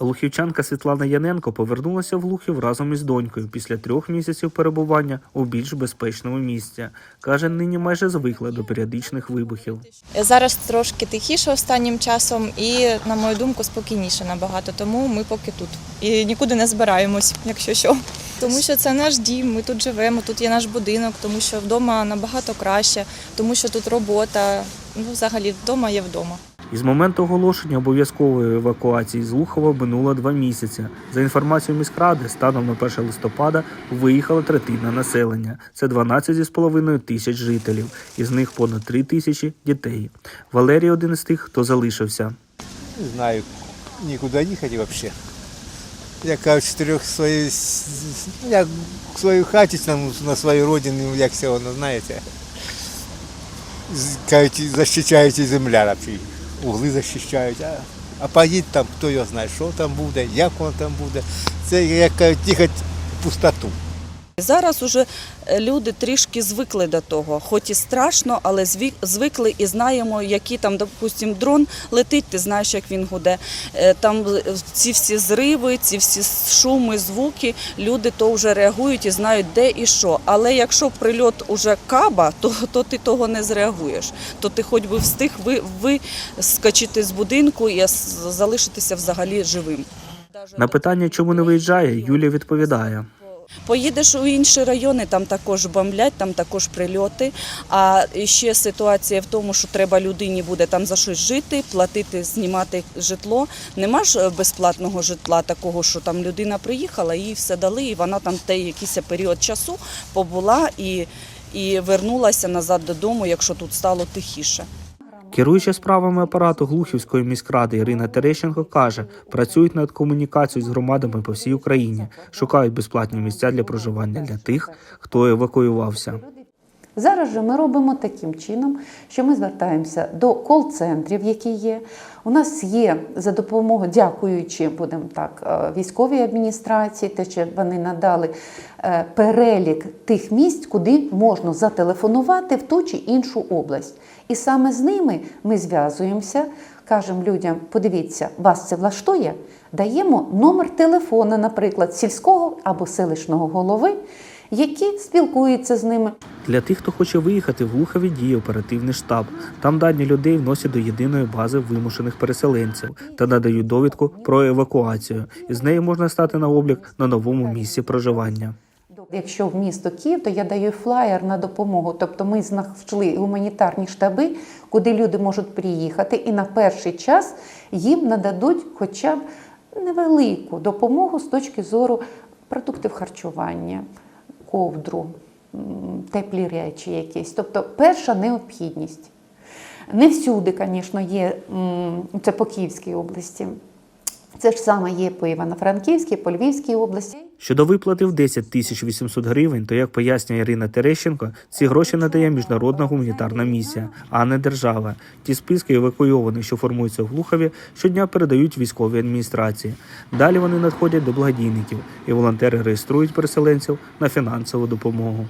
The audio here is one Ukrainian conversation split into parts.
Лухівчанка Світлана Яненко повернулася в Лухів разом із донькою після трьох місяців перебування у більш безпечному місці. Каже, нині майже звикла до періодичних вибухів. Зараз трошки тихіше останнім часом і, на мою думку, спокійніше набагато. Тому ми поки тут. І нікуди не збираємось, якщо що. Тому що це наш дім, ми тут живемо, тут є наш будинок, тому що вдома набагато краще, тому що тут робота. Ну, взагалі, вдома є вдома. Із моменту оголошення обов'язкової евакуації з Лухова минуло два місяці. За інформацією міськради, станом на 1 листопада виїхала третина населення. Це 12,5 тисяч жителів, із них понад 3 тисячі дітей. Валерій один із тих, хто залишився. Не знаю, нікуди їхати взагалі. Я кажу, чотирьох своїй, ну, як в своїй хаті, на своїй родині, як все воно, знаєте. Кажуть, захищають і земля, взагалі. Угли захищають, а, а поїдь там, хто його знає, що там буде, як воно там буде. Це, як кажуть, пустоту. Зараз уже е, люди трішки звикли до того, хоч і страшно, але звикли і знаємо, який там, допустим, дрон летить, ти знаєш, як він гуде. Е, Там е, ці всі зриви, ці всі шуми, звуки, люди то вже реагують і знають, де і що. Але якщо прильот уже каба, то, то ти того не зреагуєш. То ти хоч би встиг ви, вискочити з будинку і залишитися взагалі живим. На питання, чому не виїжджає, Юлія відповідає. Поїдеш у інші райони, там також бомблять, там також прильоти. А ще ситуація в тому, що треба людині буде там за щось жити, платити, знімати житло. Нема ж е, безплатного житла такого, що там людина приїхала, їй все дали, і вона там те якийсь період часу побула і, і вернулася назад додому, якщо тут стало тихіше. Керуюча справами апарату Глухівської міськради Ірина Терещенко каже, працюють над комунікацією з громадами по всій Україні, шукають безплатні місця для проживання для тих, хто евакуювався. Зараз же ми робимо таким чином, що ми звертаємося до кол-центрів, які є. У нас є за допомогою, дякуючи, будемо так, е, військовій адміністрації, те, що вони надали е, перелік тих місць, куди можна зателефонувати в ту чи іншу область. І саме з ними ми зв'язуємося, кажемо людям: подивіться, вас це влаштує. Даємо номер телефона, наприклад, сільського або селищного голови, які спілкуються з ними. Для тих, хто хоче виїхати, в Глухові діє оперативний штаб. Там дані людей вносять до єдиної бази вимушених переселенців та надають довідку про евакуацію. Із неї можна стати на облік на новому місці проживання. Якщо в місто Київ, то я даю флаєр на допомогу. Тобто ми знайшли гуманітарні штаби, куди люди можуть приїхати, і на перший час їм нададуть хоча б невелику допомогу з точки зору продуктів харчування, ковдру, теплі речі якісь. Тобто перша необхідність. Не всюди, звісно, є це по Київській області. Це ж саме є по Івано-Франківській, по Львівській області. Щодо виплати в 10 тисяч 800 гривень, то як пояснює Ірина Терещенко, ці гроші надає міжнародна гуманітарна місія, а не держава. Ті списки евакуйованих, що формуються в Глухові, щодня передають військовій адміністрації. Далі вони надходять до благодійників, і волонтери реєструють переселенців на фінансову допомогу.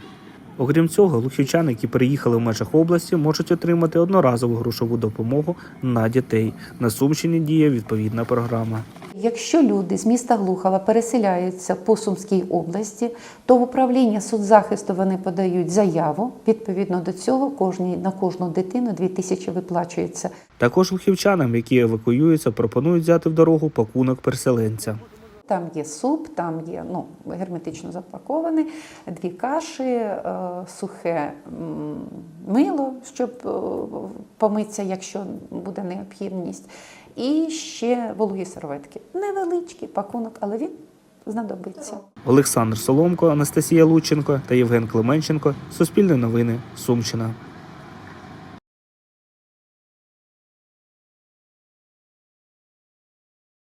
Окрім цього, лухівчани, які переїхали в межах області, можуть отримати одноразову грошову допомогу на дітей. На Сумщині діє відповідна програма. Якщо люди з міста Глухова переселяються по Сумській області, то в управління соцзахисту вони подають заяву. Відповідно до цього кожній на кожну дитину 2 тисячі виплачується. Також лухівчанам, які евакуюються, пропонують взяти в дорогу пакунок переселенця. Там є суп, там є ну, герметично запакований, дві каші, е, сухе мило, щоб е, помитися, якщо буде необхідність. І ще вологі серветки. Невеличкий пакунок, але він знадобиться. Олександр Соломко, Анастасія Лученко та Євген Клименченко. Суспільне новини. Сумщина.